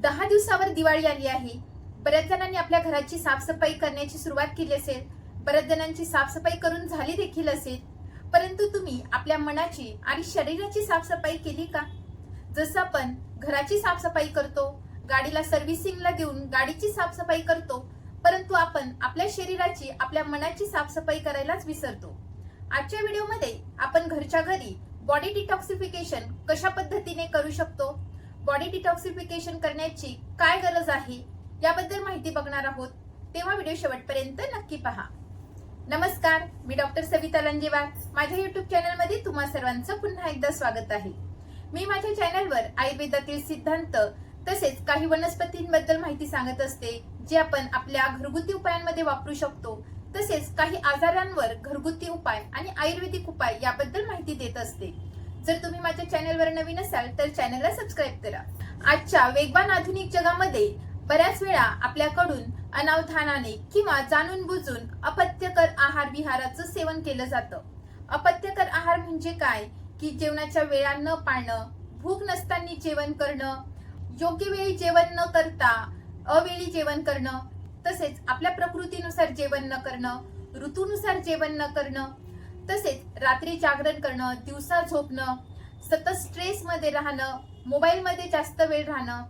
दहा दिवसावर दिवाळी आली आहे. बऱ्याच जणांनी आपल्या घराची साफसफाई करण्याची सुरुवात केली असेल. बऱ्याच जणांची साफसफाई करून झाली देखील असेल. परंतु तुम्ही आपल्या मनाची आणि शरीराची साफसफाई केली का? जसं आपण घराची साफसफाई करतो गाडीला सर्व्हिसिंगला देऊन गाडीची साफसफाई करतो परंतु आपण आपल्या शरीराची आपल्या मनाची साफसफाई करायलाच विसरतो. आजच्या व्हिडिओमध्ये आपण घरच्या घरी बॉडी डिटॉक्सिफिकेशन कशा पद्धतीने करू शकतो? बॉडी डिटॉक्सिफिकेशन करण्याची काय गरज आहे याबद्दल माहिती बघणार आहोत. तेव्हा व्हिडिओ शेवटपर्यंत नक्की पहा. नमस्कार मी डॉक्टर सविता लंजेवार. माझ्या युट्यूब चॅनलमध्ये तुम्हा सर्वांचं पुन्हा एकदा स्वागत आहे. मी माझ्या चॅनलवर आयुर्वेदातील सिद्धांत तसेच काही वनस्पतींबद्दल माहिती सांगत असते जे आपण आपल्या घरगुती उपायांमध्ये वापरू शकतो. तसेच काही आजारांवर घरगुती उपाय आणि आयुर्वेदिक उपाय याबद्दल माहिती देत असते. जर तुम्ही माझ्या चॅनलवर नवीन असाल तर चॅनलला सबस्क्राईब करा. आजच्या वेगवान आधुनिक जगामध्ये बऱ्याच वेळा आपल्याकडून अनावधानाने किंवा जाणून बुजून अपत्यकर आहार विहाराचं सेवन केलं जातं. अपत्यकर आहार म्हणजे काय? की जेवणाच्या वेळा न पाळणं भूक नसताना जेवण करणं योग्य वेळी जेवण न करता अवेळी जेवण करणं तसेच आपल्या प्रकृतीनुसार जेवण न करणं ऋतूनुसार जेवण न करणं तसेच रात्री जागरण करणं दिवसा झोपणं सतत स्ट्रेस मध्ये राहणं मोबाईलमध्ये जास्त वेळ राहणं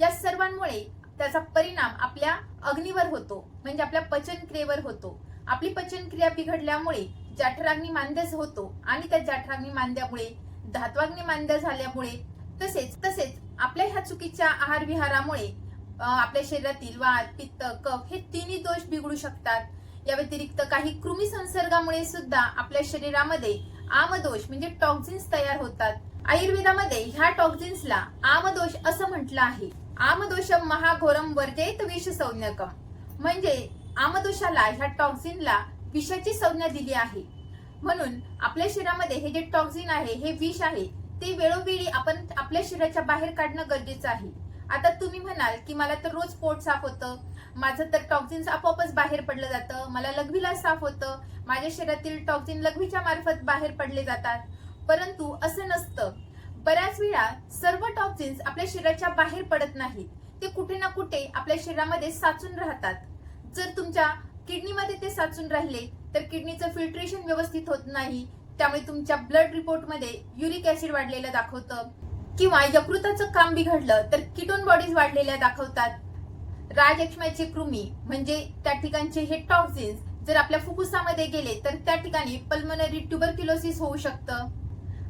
या सर्वांमुळे त्याचा परिणाम आपल्या अग्नीवर होतो. म्हणजे आपल्या पचनक्रियेवर होतो. आपली पचनक्रिया बिघडल्यामुळे जाठराग्नी मांद्य होतो आणि त्या जाठराग्नी मांद्यामुळे धात्वाग्नी मांद्या झाल्यामुळे तसेच तसेच आपल्या ह्या चुकीच्या आहार विहारामुळे आपल्या शरीरातील वात पित्त कफ हे तिन्ही दोष बिघडू शकतात. या व्यतिरिक्त काही कृमी संसर्गामुळे सुद्धा आपल्या शरीरामध्ये आमदोष म्हणजे टॉक्झिन्स तयार होतात. आयुर्वेदामध्ये ह्या टॉक्झिन्सला आमदोष असं म्हटलं आहे. आमदोषम महाघोरम वर्जयत विष संज्ञकम म्हणजे आमदोषाला ह्या टॉक्झिनला विषाची संज्ञा दिली आहे. म्हणून आपल्या शरीरामध्ये हे जे टॉक्झिन आहे हे विष आहे ते वेळोवेळी आपण आपल्या शरीराच्या बाहेर काढणं गरजेचं आहे. आता तुम्ही म्हणाल की मला तर रोज पोट साफ होतं. माझं तर टॉक्झिन्स आपोआपच बाहेर पडलं जातं. मला लघवीला साफ होतं. माझ्या शरीरातील टॉक्झिन लघवीच्या मार्फत बाहेर पडले जातात. परंतु असं नसतं. बऱ्याच वेळा सर्व टॉक्झिन्स आपल्या शरीराच्या बाहेर पडत नाहीत. ते कुठे ना कुठे आपल्या शरीरामध्ये साचून राहतात. जर तुमच्या किडनीमध्ये ते साचून राहिले तर किडनीचं फिल्ट्रेशन व्यवस्थित होत नाही. त्यामुळे तुमच्या ब्लड रिपोर्टमध्ये युरिक ऍसिड वाढलेलं दाखवतं. किंवा यकृताचं काम बिघडलं तर किटोन बॉडीज वाढलेल्या दाखवतात. राजक्ष्म्याचे कृमी म्हणजे त्या ठिकाणचे हे टॉक्सिन्स जर आपल्या फुफ्फुसामध्ये गेले तर त्या ठिकाणी पल्मनरी ट्युबरक्युलोसिस होऊ शकतं.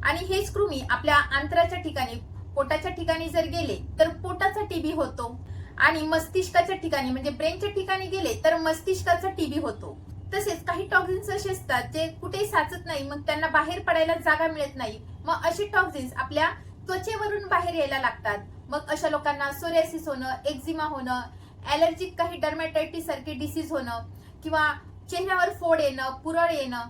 आणि हेच कृमी आपल्या आंतराच्या ठिकाणी पोटाच्या ठिकाणी जर गेले तर पोटाचा टीबी होतो. आणि मस्तिष्काच्या ठिकाणी म्हणजे ब्रेनच्या ठिकाणी गेले तर मस्तिष्काचा टीबी होतो. तसेच काही टॉक्झिन्स असे असतात जे कुठेही साचत नाही मग त्यांना बाहेर पडायला जागा मिळत नाही. मग असे टॉक्झिन्स आपल्या त्वचेवरून बाहेर यायला लागतात. मग अशा लोकांना सोरियासिस होणं एक्झिमा होणं ॲलर्जिक काही डर्मॅटायटिस सारखे डिसीज होणं किंवा चेहऱ्यावर फोड येणं पुरळ येणं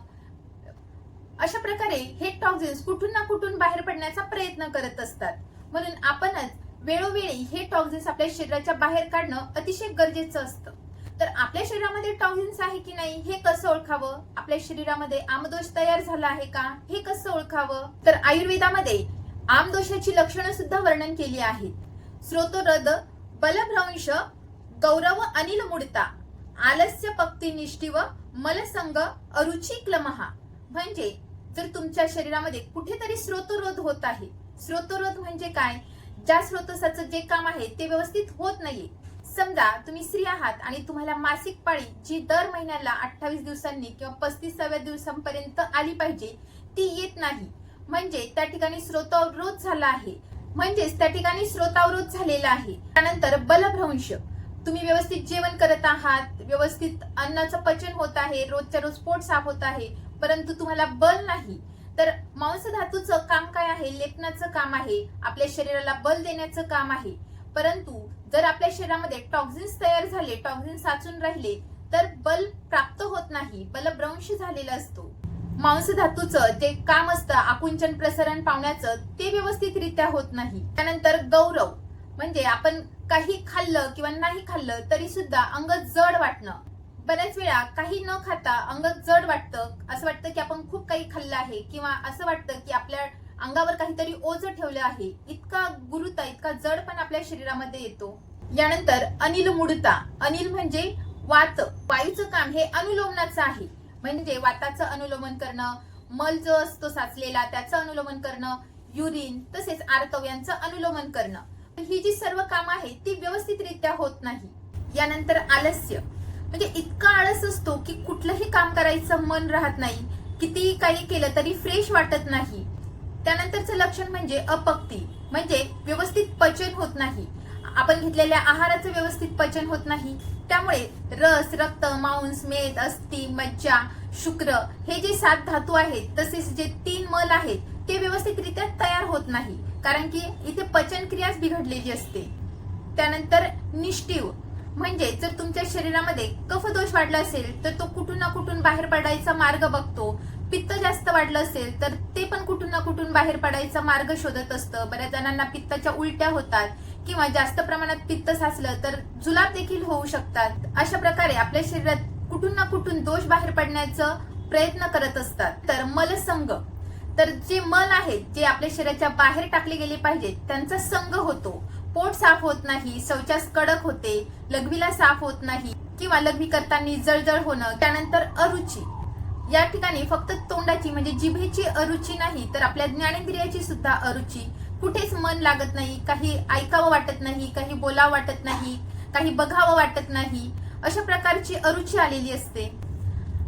अशा प्रकारे हे टॉक्झिन्स कुठून ना कुठून बाहेर पडण्याचा प्रयत्न करत असतात. म्हणून आपणच वेळोवेळी हे टॉक्झिन्स आपल्या शरीराच्या बाहेर काढणं अतिशय गरजेचं असतं. तर आपल्या शरीरामध्ये टॉक्झिन्स आहे की नाही हे कसं ओळखावं? आपल्या शरीरामध्ये आमदोष तयार झाला आहे का? हे कसं ओळखावं? तर आयुर्वेदामध्ये आमदोषाची लक्षणं सुद्धा वर्णन केली आहेत. स्रोतोरद बलभ्रंश गौरव अनिल मुडता आलस्य पक्ती व मलसंग अरुचिक क्लमहा म्हणजे जर तुमच्या शरीरामध्ये कुठेतरी स्रोतरोध होत आहे स्रोतरोध म्हणजे काय? ज्या स्रोतसाचं जे काम आहे ते व्यवस्थित होत नाहीये. समजा तुम्ही स्त्री आहात आणि तुम्हाला मासिक पाळी जी दर महिन्याला अठ्ठावीस दिवसांनी किंवा पस्तीसाव्या दिवसांपर्यंत आली पाहिजे ती येत नाही. म्हणजे त्या ठिकाणी स्रोतावरोध झाला आहे. म्हणजेच त्या ठिकाणी स्रोतावरोध झालेला आहे. त्यानंतर बलभ्रंश. तुम्ही व्यवस्थित जेवण करत आहात व्यवस्थित अन्नाचं पचन होत आहे रोजच्या रोज पोट साफ होत आहे परंतु तुम्हाला बल नाही तर मांस धातूचं काम काय आहे? लेपनाचं काम आहे आपल्या शरीराला बल देण्याचं काम आहे. परंतु जर आपल्या शरीरामध्ये टॉक्झिन्स तयार झाले टॉक्झिन्स साचून राहिले तर बल प्राप्त होत नाही बलभ्रंश झालेला असतो. मांस धातूचं जे काम असतं आकुंचन प्रसरण पावण्याचं ते व्यवस्थितरित्या होत नाही. त्यानंतर गौरव म्हणजे आपण काही खाल्लं किंवा नाही खाल्लं तरी सुद्धा अंग जड वाटणं. बऱ्याच वेळा काही न खाता अंग जड वाटतं. असं वाटतं की आपण खूप काही खाल्लं आहे किंवा असं वाटतं की आपल्या अंगावर काहीतरी ओझ ठेवलं आहे. इतका गुरुता इतका जड पण आपल्या शरीरामध्ये येतो. यानंतर अनिल मुडता अनिल म्हणजे वात. वायूचं काम हे अनुलोमनाचं आहे. म्हणजे वाताचं अनुलोमन करणं मल जो असतो साचलेला त्याचं अनुलोमन करणं युरिन तसेच आर्तव यांचं अनुलोमन करणं. ही जी सर्व कामं आहेत ती व्यवस्थितरित्या होत नाही. यानंतर आलस्य. म्हणजे इतका आळस असतो की कुठलंही काम करायचं मन राहत नाही. कितीही काही केलं तरी फ्रेश वाटत नाही. त्यानंतरचं लक्षण म्हणजे अपक्ती. म्हणजे व्यवस्थित पचन होत नाही. आपण घेतलेल्या आहाराचं व्यवस्थित पचन होत नाही. त्यामुळे रस रक्त मांस मेद अस्थि मज्जा शुक्र हे जे सात धातू आहेत तसेच जे तीन मल आहेत ते व्यवस्थितरित्या तयार होत नाही. कारण की इथे पचनक्रियाच बिघडलेली असते. त्यानंतर निष्ठीव. म्हणजे जर तुमच्या शरीरामध्ये कफदोष वाढला असेल तर तो कुठून ना कुठून बाहेर पडायचा मार्ग बघतो. पित्त जास्त वाढलं असेल तर ते पण कुठून ना कुठून बाहेर पडायचा मार्ग शोधत असतं. बऱ्याच जणांना पित्ताच्या उलट्या होतात किंवा जास्त प्रमाणात पित्त साचलं तर जुलाब देखील होऊ शकतात. अशा प्रकारे आपल्या शरीरात कुठून ना कुठून दोष बाहेर पडण्याचं प्रयत्न करत असतात. तर मलसंग. तर जे मल आहेत जे आपल्या शरीराच्या बाहेर टाकले गेले पाहिजेत त्यांचा संघ होतो. पोट साफ होत नाही शौचास कडक होते लघवीला साफ होत नाही किंवा लघवी करताना जळजळ होणं त्यानंतर अरुची. या ठिकाणी फक्त तोंडाची म्हणजे जिभेची अरुची नाही तर आपल्या ज्ञानेंद्रियाची सुद्धा अरुची. कुठेच मन लागत नाही काही ऐकावं वाटत नाही काही बोलावं वाटत नाही काही बघावं वाटत नाही. अशा प्रकारची अरुची आलेली असते.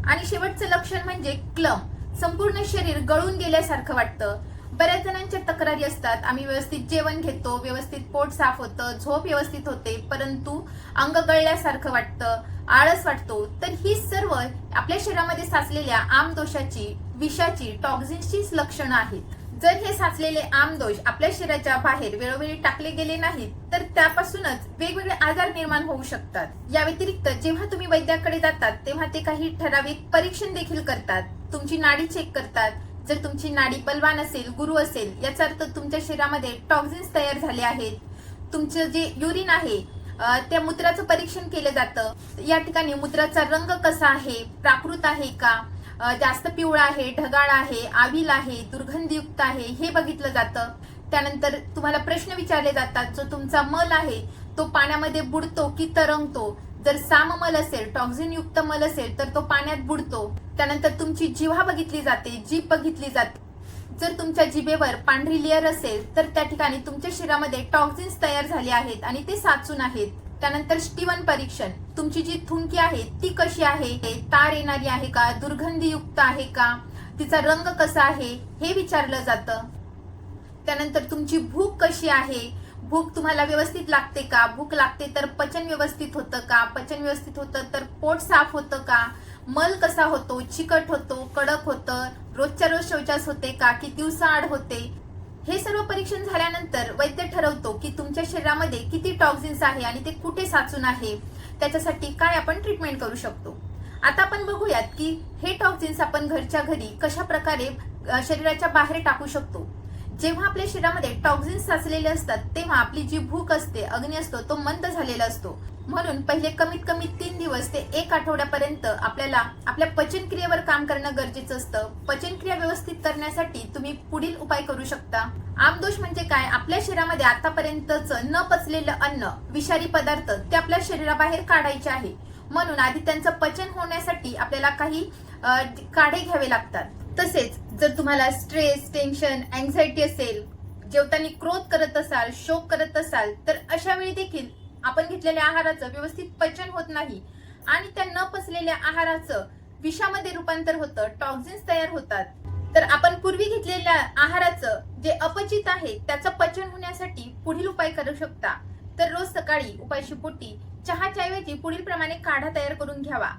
आणि शेवटचं लक्षण म्हणजे क्लम. संपूर्ण शरीर गळून गेल्यासारखं वाटतं. बऱ्याच जणांच्या तक्रारी असतात आम्ही व्यवस्थित जेवण घेतो व्यवस्थित पोट साफ होतं झोप व्यवस्थित होते परंतु अंग गळल्यासारखं वाटतं आळस वाटतो. तर ही सर्व आपल्या शरीरामध्ये साचलेल्या आमदोषाची विषाची टॉक्झिन्सचीच लक्षणं आहेत. जर हे साचलेले आमदोष आपल्या शरीराच्या बाहेर वेळोवेळी टाकले गेले नाहीत तर त्यापासूनच वेगवेगळे आजार निर्माण होऊ शकतात. या व्यतिरिक्त जेव्हा तुम्ही वैद्याकडे जातात तेव्हा ते काही ठराविक परीक्षण देखील करतात. तुमची नाडी चेक करतात. जर तुमची नाडी बलवान असेल गुरु असेल याचा अर्थ तुमच्या शरीरामध्ये टॉक्झिन्स तयार झाले आहेत. तुमचं जे युरिन आहे त्या मूत्राचं परीक्षण केलं जातं. या ठिकाणी मूत्राचा रंग कसा आहे प्राकृत आहे का? जास्त पिवळा आहे ढगाळ आहे आविल आहे दुर्गंधयुक्त आहे हे बघितलं जातं. त्यानंतर तुम्हाला प्रश्न विचारले जातात जो तुमचा मल आहे तो पाण्यामध्ये बुडतो की तरंगतो? जर साम मल असेल टॉक्झिन युक्त मल असेल तर तो पाण्यात बुडतो. त्यानंतर तुमची जिव्हा बघितली जाते जीभ बघितली जाते. जर तुमच्या जिभेवर पांढरी लेअर असेल तर त्या ठिकाणी तुमच्या शरीरामध्ये टॉक्झिन्स तयार झाले आहेत आणि ते साचून आहेत. त्यानंतर स्टीवन परीक्षण. तुमची जी थुंकी आहे ती कशी आहे? हे तार येणारी आहे का? दुर्गंधीयुक्त आहे का? तिचा रंग कसा आहे? हे विचारलं जातं. त्यानंतर तुमची भूक कशी आहे? भूक तुम्हाला व्यवस्थित लागते का? भूक लागते तर पचन व्यवस्थित होतं का? पचन व्यवस्थित होतं तर पोट साफ होतं का? मल कसा होतो? चिकट होतो? कडक होतं? रोजच्या रोज शौचास होते का? की दिवसाआड होते? हे सर्व परीक्षण झाल्यानंतर वैद्य ठरवतो की तुमच्या शरीरामध्ये किती टॉक्झिन्स आहे आणि ते कुठे साचून आहे? त्याच्यासाठी काय आपण ट्रीटमेंट करू शकतो? आता आपण बघूयात की हे टॉक्झिन्स आपण घरच्या घरी कशा प्रकारे शरीराच्या बाहेर टाकू शकतो? जेव्हा आपल्या शरीरामध्ये टॉक्झिन्स साचलेले असतात तेव्हा आपली जी भूक असते अग्नी असतो तो मंद झालेला असतो. म्हणून पहिले कमीत कमी तीन दिवस ते एक आठवड्यापर्यंत आपल्याला आपल्या पचनक्रियेवर काम करणं गरजेचं असतं. पचनक्रिया व्यवस्थित करण्यासाठी तुम्ही पुढील उपाय करू शकता. आमदोष म्हणजे काय? आपल्या शरीरामध्ये आतापर्यंतच न पचलेलं अन्न विषारी पदार्थ ते आपल्या शरीराबाहेर काढायचे आहे. म्हणून आधी त्यांचं पचन होण्यासाठी आपल्याला काही काढे घ्यावे लागतात. तसेच जर तुम्हाला स्ट्रेस टेन्शन अँझायटी असेल जेवताना क्रोध करत असाल शोक करत असाल तर अशा वेळी देखील आपण घेतलेल्या आहाराचं व्यवस्थित पचन होत नाही आणि त्या न पचलेल्या आहाराचं विषामध्ये रूपांतर होतं टॉक्झिन्स तयार होतात. तर आपण पूर्वी घेतलेल्या आहाराचं जे अपचित आहे त्याचं पचन होण्यासाठी पुढील उपाय करू शकता. तर रोज सकाळी उपायशी पोटी चहाच्या ऐवजी पुढील प्रमाणे काढा तयार करून घ्यावा.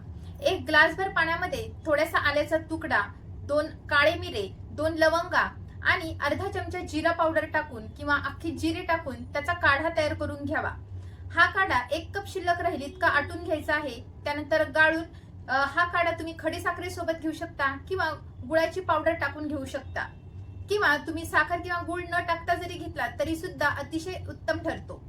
एक ग्लासभर पाण्यामध्ये थोडासा आल्याचा तुकडा दोन काळे मिरे दोन लवंगा आणि अर्धा चमचा जिरा पावडर टाकून किंवा अख्खी जिरे टाकून त्याचा काढा तयार करून घ्यावा. हा काढा एक कप शिल्लक राहील इतका आटून घ्यायचा आहे. त्यानंतर गाळून हा काढा तुम्ही खडे साखरेसोबत घेऊ शकता किंवा गुळाची पावडर टाकून घेऊ शकता. किंवा तुम्ही साखर किंवा गुळ न टाकता जरी घेतला तरी सुद्धा अतिशय उत्तम ठरतो.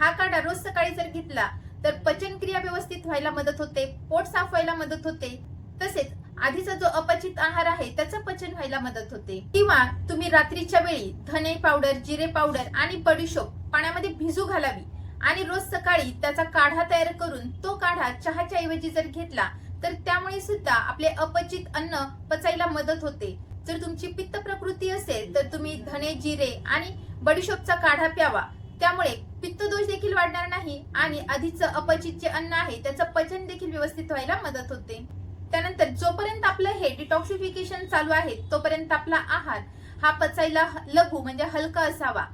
हा काढा रोज सकाळी जर घेतला तर पचनक्रिया व्यवस्थित व्हायला मदत होते पोट साफ व्हायला मदत होते. तसेच आधीचा जो अपचित आहार आहे त्याचं पचन व्हायला मदत होते. किंवा तुम्ही रात्रीच्या वेळी धने पावडर जिरे पावडर आणि बडीशोप पाण्यामध्ये भिजू घालावी. आणि रोज सकाळी त्याचा काढा तयार करून तो काढा चहाच्या ऐवजी जर घेतला तर त्यामुळे सुद्धा आपले अपचित अन्न पचायला मदत होते. जर तुमची पित्त प्रकृती असेल तर तुम्ही धने जिरे आणि बडीशोपचा काढा प्यावा. त्यामुळे पित्त दोष देखील वाढणार नाही आणि आधीचं अपचित जे अन्न आहे त्याचं पचन देखील व्यवस्थित व्हायला मदत होते. त्यानंतर जोपर्यंत आपलं हे डिटॉक्सिफिकेशन चालू आहे तोपर्यंत आपला आहार हा पचायला लघु म्हणजे हलका असावा.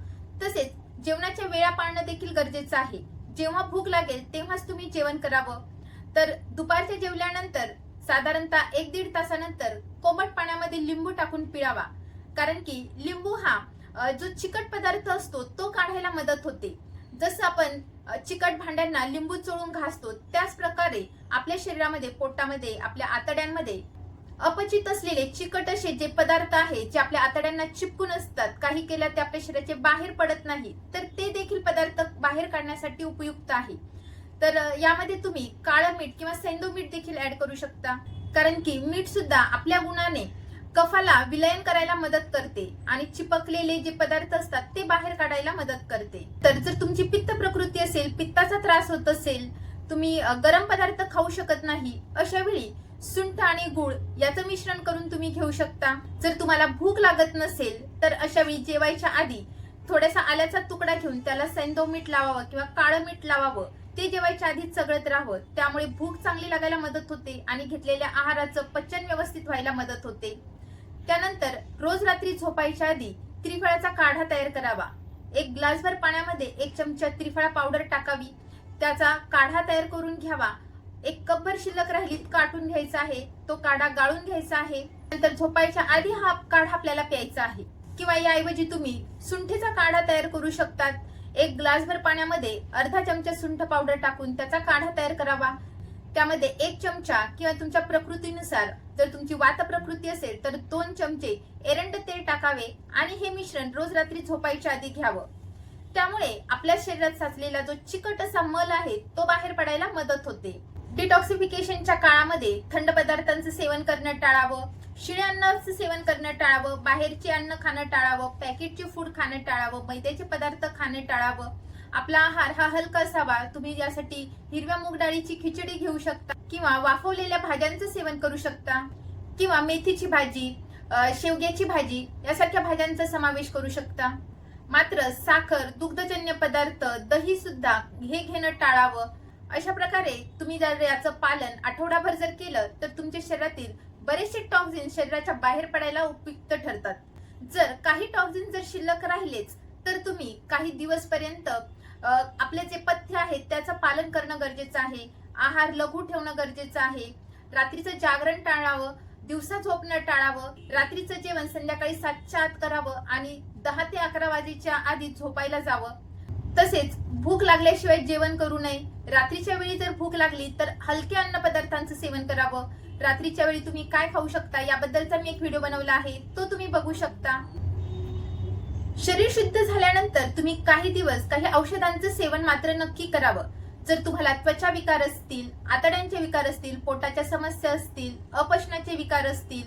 तसेच जेवणाच्या वेळा पाळणं देखील गरजेचं आहे. जेव्हा भूक लागेल तेव्हाच तुम्ही जेवण करावं. तर दुपारच्या जेवल्यानंतर साधारणतः एक दीड तासानंतर कोमट पाण्यामध्ये लिंबू टाकून पिळावा. कारण की लिंबू हा जो चिकट पदार्थ असतो तो काढायला मदत होते. जसं आपण चिकट भांड्यांना लिंबू चोळून घासतो त्याच प्रकारे आपल्या शरीरामध्ये पोटामध्ये आपल्या आतड्यांमध्ये अपचित असलेले चिकट असे जे पदार्थ आहे जे आपल्या आतड्यांना चिपकून असतात काही केल्या ते आपल्या शरीराचे बाहेर पडत नाही तर ते देखील पदार्थ बाहेर काढण्यासाठी उपयुक्त आहे. तर यामध्ये तुम्ही काळं मीठ किंवा सेंदो मीठ देखील ऍड करू शकता कारण की मीठ सुद्धा आपल्या गुणाने कफाला विलयन करायला मदत करते आणि चिपकलेले जे पदार्थ असतात ते बाहेर काढायला मदत करते. तर जर तुमची पित्त प्रकृती असेल पित्ताचा त्रास होत असेल तुम्ही गरम पदार्थ खाऊ शकत नाही अशा वेळी सुंठ आणि गुळ याचं मिश्रण करून तुम्ही घेऊ शकता. जर तुम्हाला भूक लागत नसेल तर अशा वेळी जेवायच्या आधी थोडासा आल्याचा तुकडा घेऊन त्याला सेंदो मीठ लावावं किंवा काळं मीठ लावावं. ते जेवायच्या आधी चगळत राहावं. त्यामुळे भूक चांगली लागायला मदत होते आणि घेतलेल्या आहाराचं पचन व्यवस्थित व्हायला मदत होते. त्यानंतर रोज रात्री झोपायच्या आधी त्रिफळाचा काढा तयार करावा. एक ग्लासभर पाण्यामध्ये एक चमचा त्रिफळा पावडर टाकावी. त्याचा काढा तयार करून घ्यावा. एक कपभर शिल्लक राहिली काटून घ्यायचा आहे तो काढा गाळून घ्यायचा आहे नंतर झोपायच्या आधी हा काढा आपल्याला प्यायचा आहे. किंवा याऐवजी तुम्ही सुंठीचा काढा तयार करू शकतात. एक ग्लासभर पाण्यामध्ये अर्धा चमचा सुंठ पावडर टाकून त्याचा काढा तयार करावा. त्यामध्ये एक चमचा किंवा तुमच्या प्रकृतीनुसार जर तुमची वात प्रकृती असेल तर दोन चमचे एरंड तेल टाकावे आणि हे मिश्रण रोज रात्री झोपायच्या आधी घ्यावं. त्यामुळे आपल्या शरीरात साचलेला जो चिकट असा मल आहे तो बाहेर पडायला मदत होते. डिटॉक्सिफिकेशनच्या काळामध्ये थंड पदार्थांचं सेवन करणं टाळावं शिळ्या अन्नाचं सेवन करणं टाळावं बाहेरचे अन्न खाणं टाळावं पॅकेटचे फूड खाणं टाळावं मैद्याचे पदार्थ खाणं टाळावं. आपला आहार हा हलका असावा. तुम्ही यासाठी हिरव्या मूग डाळीची खिचडी घेऊ शकता किंवा वाफवलेल्या भाज्यांचं सेवन करू शकता किंवा मेथीची भाजी शेवग्याची भाजी यासारख्या भाज्यांचा समावेश करू शकता. मात्र साखर दुग्धजन्य पदार्थ दही सुद्धा हे घेणं टाळावं. अशा प्रकारे तुम्ही जर याचं पालन आठवडाभर जर केलं तर तुमच्या शरीरातील बरेचसे टॉक्झिन शरीराच्या बाहेर पडायला उपयुक्त ठरतात. जर काही टॉक्झिन जर शिल्लक राहिलेच तर तुम्ही काही दिवसपर्यंत आपले जे पथ्य आहेत त्याचं पालन करणं गरजेचं आहे. आहार लघु ठेवणं गरजेचं आहे. रात्रीचं जागरण टाळावं दिवसा झोपणं टाळावं रात्रीचं जेवण संध्याकाळी सातच्या आत करावं आणि दहा ते अकरा वाजेच्या आधी झोपायला जावं. तसेच भूक लागल्याशिवाय जेवण करू नये. रात्रीच्या वेळी जर भूक लागली तर हलक्या अन्न पदार्थांचं सेवन करावं. रात्रीच्या वेळी तुम्ही काय खाऊ शकता याबद्दलचा मी एक व्हिडिओ बनवला आहे. तो तुम्ही बघू शकता. शरीर शुद्ध झाल्यानंतर तुम्ही काही दिवस काही औषधांचं सेवन मात्र नक्की करावं. जर तुम्हाला त्वचा विकार असतील आतड्यांचे विकार असतील पोटाच्या समस्या असतील अपचनाचे विकार असतील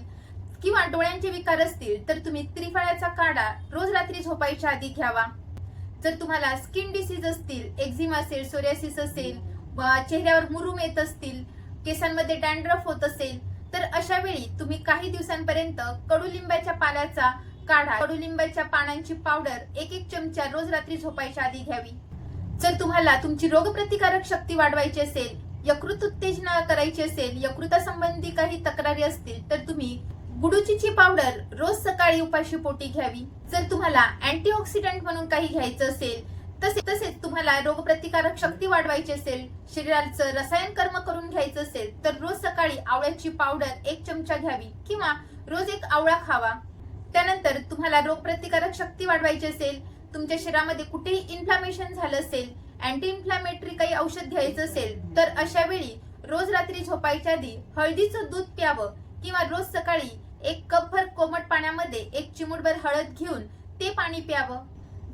किंवा डोळ्यांचे विकार असतील तर तुम्ही त्रिफळाचा काढा. रोज रात्री झोपायच्या आधी घ्यावा. जर तुम्हाला स्किन डिसीज असतील एक्झिमा असेल सोरियासिस असेल व चेहऱ्यावर मुरूम येत असतील केसांमध्ये डॅन्ड्रफ होत असेल तर अशा वेळी तुम्ही काही दिवसांपर्यंत कडुलिंबाच्या पाल्याचा काढा. कडुलिंबाच्या पानांची पावडर एक एक चमचा रोज रात्री झोपायच्या आधी घ्यावी. जर तुम्हाला तुमची रोगप्रतिकारक शक्ती वाढवायची असेल यकृत उत्तेजना करायची असेल यकृतासंबंधी काही तक्रारी असतील तर तुम्ही गुडुचीची पावडर रोज सकाळी उपाशी पोटी घ्यावी. जर तुम्हाला अँटीऑक्सिडंट म्हणून काही घ्यायचं असेल तसे तसेच तुम्हाला रोगप्रतिकारक शक्ती वाढवायची असेल शरीराचं रसायन कर्म करून घ्यायचं असेल तर रोज सकाळी आवळ्याची पावडर एक चमचा घ्यावी किंवा रोज एक आवळा खावा. त्यानंतर तुम्हाला रोगप्रतिकारक शक्ती वाढवायची असेल तुमच्या शरीरामध्ये कुठेही इन्फ्लामेशन झालं असेल अँटी इन्फ्लामेटरी काही औषध घ्यायचं असेल तर अशा वेळी रोज रात्री झोपायच्या आधी हळदीचं दूध प्यावं किंवा रोज सकाळी एक कपभर कोमट पाण्यामध्ये एक चिमूटभर हळद घेऊन ते पाणी प्यावं.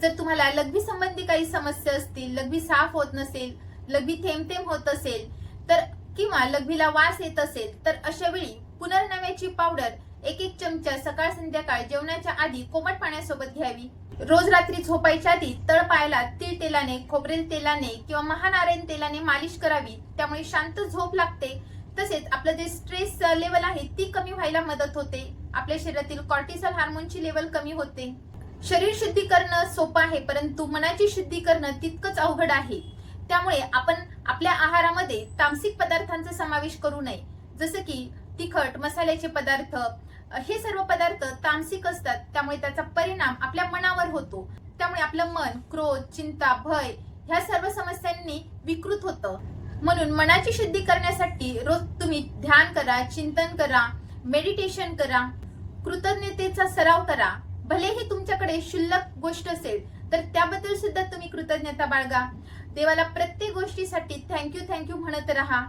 जर तुम्हाला लघवी संबंधी काही समस्या असतील लघवी साफ होत नसेल लघवी थेंब थेंब होत असेल तर किंवा लघवीला वास येत असेल तर अशा वेळी पुनर्नव्याची पावडर एक एक चमचा सकाळ संध्याकाळ जेवणाच्या आधी कोमट पाण्यासोबत घ्यावी. रोज रात्री झोपायच्या आधी तळ पायाला तीळ तेलाने खोबरेल तेलाने किंवा महानारायण तेलाने मालिश करावी. त्यामुळे शांत झोप लागते. तसेच आपलं जे स्ट्रेस लेवल आहे ती कमी व्हायला मदत होते. आपल्या शरीरातील कॉर्टिसॉल हार्मोनची लेवल कमी होते. शरीर शुद्धी करणं सोपं आहे परंतु मनाची शुद्धी करणं तितकंच अवघड आहे. त्यामुळे आपण आपल्या आहारामध्ये तामसिक पदार्थांचा समावेश करू नये. जसं की तिखट मसाल्याचे पदार्थ हे सर्व पदार्थ तामसिक असतात. त्यामुळे त्याचा परिणाम आपल्या मनावर होतो. त्यामुळे आपलं मन क्रोध चिंता भय ह्या सर्व समस्यांनी विकृत होतं. म्हणून मनाची शुद्धी करण्यासाठी रोज तुम्ही ध्यान करा चिंतन करा मेडिटेशन करा कृतज्ञतेचा सराव करा. भलेही तुमच्याकडे शुल्लक गोष्ट असेल तर त्याबद्दल सुद्धा तुम्ही कृतज्ञता बाळगा. देवाला प्रत्येक गोष्टीसाठी थँक्यू थँक्यू म्हणत राहा.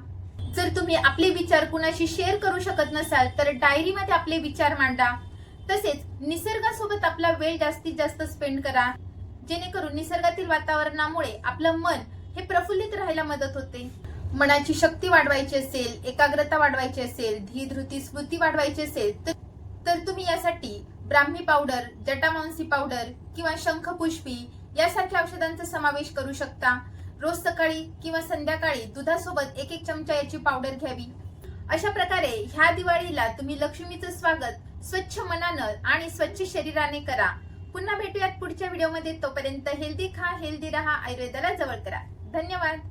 जर तुम्ही आपले विचार कुणाशी शेअर करू शकत नसाल तर डायरीमध्ये आपले विचार मांडा. तसेच निसर्गासोबत आपला वेळ जास्तीत जास्त स्पेंड करा. जेणेकरून निसर्गातील वातावरणामुळे आपलं मन हे प्रफुल्लित राहायला मदत होते. मनाची शक्ती वाढवायची असेल एकाग्रता वाढवायची असेल धी धृती स्मृती वाढवायची असेल तर- तर तुम्ही यासाठी ब्राह्मी पावडर जटामांसी पावडर किंवा शंखपुष्पी यासारख्या औषधांचा समावेश करू शकता. रोज सकाळी किंवा संध्याकाळी दुधासोबत एक एक चमचा याची पावडर घ्यावी. अशा प्रकारे ह्या दिवाळीला तुम्ही लक्ष्मीचं स्वागत स्वच्छ मनानं आणि स्वच्छ शरीराने करा. पुन्हा भेटूयात पुढच्या व्हिडिओमध्ये. तोपर्यंत हेल्दी खा हेल्दी राहा आयुर्वेदाला जवळ करा. धन्यवाद